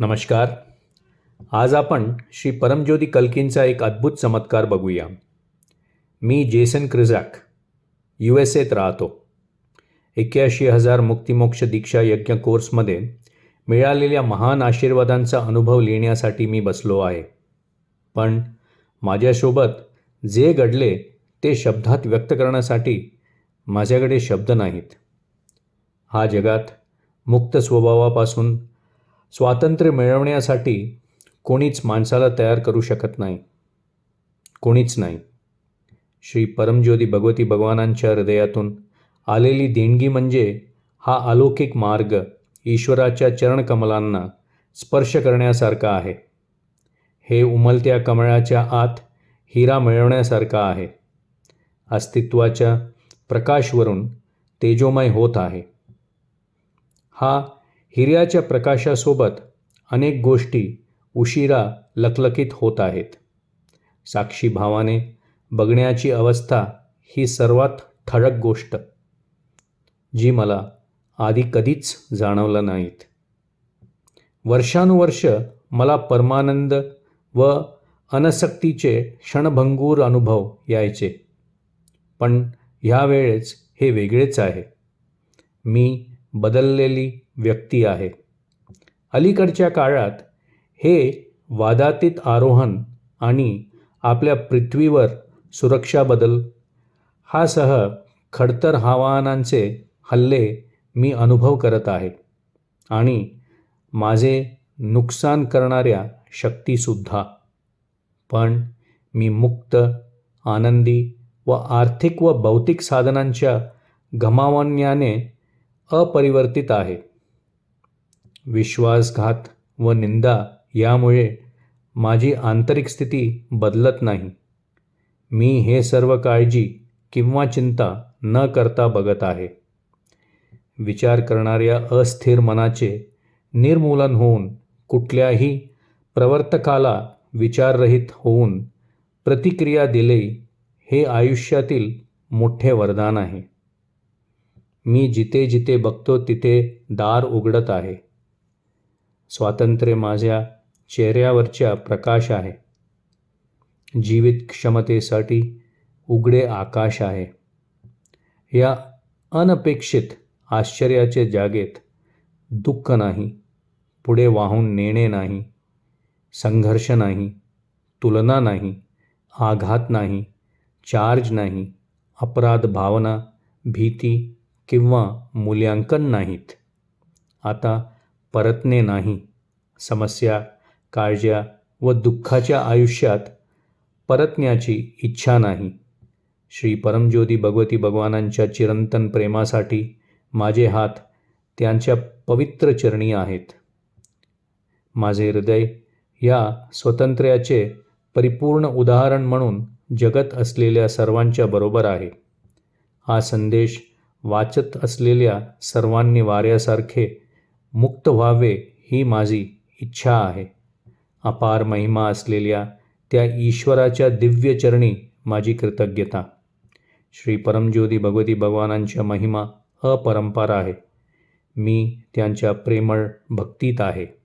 नमस्कार. आज आपण श्री परमज्योती कल्कींचा एक अद्भुत चमत्कार बघूया. मी जेसन क्रिझॅक यू एस एत राहतो. एक्याऐंशी हजार मुक्तिमोक्ष दीक्षा यज्ञ कोर्समध्ये मिळालेल्या महान आशीर्वादांचा अनुभव लिहिण्यासाठी मी बसलो आहे. पण माझ्यासोबत जे घडले ते शब्दात व्यक्त करण्यासाठी माझ्याकडे शब्द नाहीत. हा जगात मुक्त स्वभावापासून स्वातंत्र्य मिळवण्यासाठी कोणीच माणसाला तयार करू शकत नाही. कोणीच नाही. श्री परमज्योती भगवती भगवानांच्या हृदयातून आलेली देणगी म्हणजे हा अलौकिक मार्ग ईश्वराच्या चरणकमलांना स्पर्श करण्यासारखा आहे. हे उमलत्या कमळाच्या आत हिरा मिळवण्यासारखा आहे. अस्तित्वाच्या प्रकाशवरून तेजोमय होत आहे. हा हिऱ्याच्या प्रकाशासोबत अनेक गोष्टी उशिरा लखलखीत होत आहेत. साक्षी भावाने बघण्याची अवस्था ही सर्वात ठळक गोष्ट जी मला आधी कधीच जाणवलं नाहीत. वर्षानुवर्ष मला परमानंद व अनसक्तीचे क्षणभंगूर अनुभव यायचे पण ह्यावेळेस हे वेगळेच आहे. मी बदललेली व्यक्ती आहे. अलीकडच्या काळात हे वादातीत आरोहण आणि आपल्या पृथ्वीवर सुरक्षा बदल हा सह खडतर आव्हानांचे हल्ले मी अनुभव करत आहे आणि माझे नुकसान करणाऱ्या शक्तीसुद्धा. पण मी मुक्त आनंदी व आर्थिक व भौतिक साधनांच्या गमावण्याने अपरिवर्तित आहे. विश्वासघात व निंदा यामुळे माझी आंतरिक स्थिती बदलत नाही. मी हे सर्व काळजी किंवा चिंता न करता बघत आहे. विचार करणाऱ्या अस्थिर मनाचे निर्मूलन होऊन कुठल्याही प्रवर्तकाला विचाररहित होऊन प्रतिक्रिया दिले हे आयुष्यातील मोठे वरदान आहे. मी जिथे जिथे बघतो तिथे दार उघडत आहे. स्वातंत्र्य माझ्या चेहऱ्यावरच्या प्रकाश आहे. जीवित क्षमतेसाठी उघडे आकाश आहे. या अनपेक्षित आश्चर्याचे जागेत दुःख नाही पुढे वाहून नेणे नाही संघर्ष नाही तुलना नाही आघात नाही चार्ज नाही अपराध भावना भीती किंवा मूल्यांकन नाहीत. आता परतणे नाही. समस्या काळज्या व दुःखाच्या आयुष्यात परतण्याची इच्छा नाही. श्री परमज्योती भगवती भगवानांच्या चिरंतन प्रेमासाठी माझे हात त्यांच्या पवित्र चरणी आहेत. माझे हृदय या स्वातंत्र्याचे परिपूर्ण उदाहरण म्हणून जगत असलेल्या सर्वांच्या बरोबर आहे. हा संदेश वाचत असलेल्या सर्वांनी वाऱ्यासारखे मुक्त व्हावे ही माझी इच्छा आहे. अपार महिमा असलेल्या त्या ईश्वराच्या दिव्य चरणी माझी कृतज्ञता. श्री परमज्योती भगवती भगवानांच्या महिमा अपरंपार आहे. मी त्यांच्या प्रेमळ भक्तीत आहे.